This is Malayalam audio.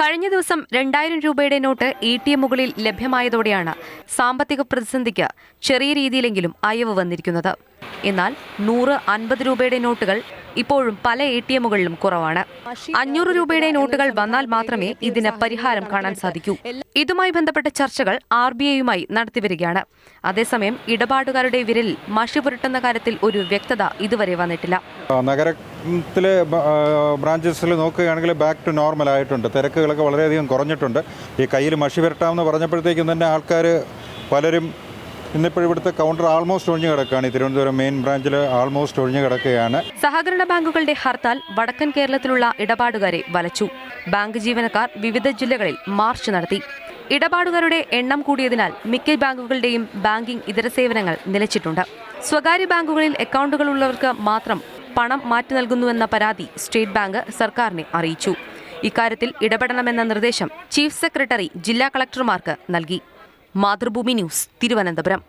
കഴിഞ്ഞ ദിവസം രണ്ടായിരം രൂപയുടെ നോട്ട് എ ടി എമ്മുകളിൽ ലഭ്യമായതോടെയാണ് സാമ്പത്തിക പ്രതിസന്ധിക്ക് ചെറിയ രീതിയിലെങ്കിലും അയവ് വന്നിരിക്കുന്നത്. എന്നാൽ നൂറ് അൻപത് രൂപയുടെ നോട്ടുകൾ ഇപ്പോഴും പല എ ടി എമ്മുകളിലും കുറവാണ്. അഞ്ഞൂറ് രൂപയുടെ നോട്ടുകൾ വന്നാൽ മാത്രമേ ഇതിന് പരിഹാരം കാണാൻ സാധിക്കൂ. ഇതുമായി ബന്ധപ്പെട്ട ചർച്ചകൾ ആർ ബി ഐയുമായി നടത്തിവരികയാണ്. അതേസമയം ഇടപാടുകാരുടെ വിരലിൽ മഷി പുരട്ടുന്ന കാര്യത്തിൽ ഒരു വ്യക്തത ഇതുവരെ വന്നിട്ടില്ല. നഗരത്തിലെ ബ്രാഞ്ചസിൽ നോക്കുകയാണെങ്കിൽ ബാക്ക് ടു നോർമൽ ആയിട്ടുണ്ട്. തിരക്കുകളൊക്കെ വളരെയധികം കുറഞ്ഞിട്ടുണ്ട്. ഈ കയ്യിൽ മഷി പുരട്ടാമെന്ന് പറഞ്ഞപ്പോഴത്തേക്കും തന്നെ ആൾക്കാർ പലരും ഇന്നിപ്പോൾ ഇവിടുത്തെ കൗണ്ടർ ആൾമോസ്റ്റ് ഒഴിഞ്ഞു കിടക്കുകയാണ്. തിരുവനന്തപുരം മെയിൻ ബ്രാഞ്ചിൽ ആൾമോസ്റ്റ് ഒഴിഞ്ഞു കിടക്കുകയാണ്. സഹകരണ ബാങ്കുകളുടെ ഹർത്താൽ വടക്കൻ കേരളത്തിലുള്ള ഇടപാടുകാരെ വലച്ചു. ബാങ്ക് ജീവനക്കാർ വിവിധ ജില്ലകളിൽ മാർച്ച് നടത്തി. ഇടപാടുകാരുടെ എണ്ണം കൂടിയതിനാൽ മിക്ക ബാങ്കുകളുടെയും ബാങ്കിംഗ് ഇതര സേവനങ്ങൾ നിലച്ചിട്ടുണ്ട്. സ്വകാര്യ ബാങ്കുകളിൽ അക്കൗണ്ടുകൾ ഉള്ളവർക്ക് മാത്രം പണം മാറ്റി നൽകുന്നുവെന്ന പരാതി സ്റ്റേറ്റ് ബാങ്ക് സർക്കാരിനെ അറിയിച്ചു. ഇക്കാര്യത്തിൽ ഇടപെടണമെന്ന നിർദ്ദേശം ചീഫ് സെക്രട്ടറി ജില്ലാ കളക്ടർമാർക്ക് നൽകി. മാതൃഭൂമി ന്യൂസ് തിരുവനന്തപുരം.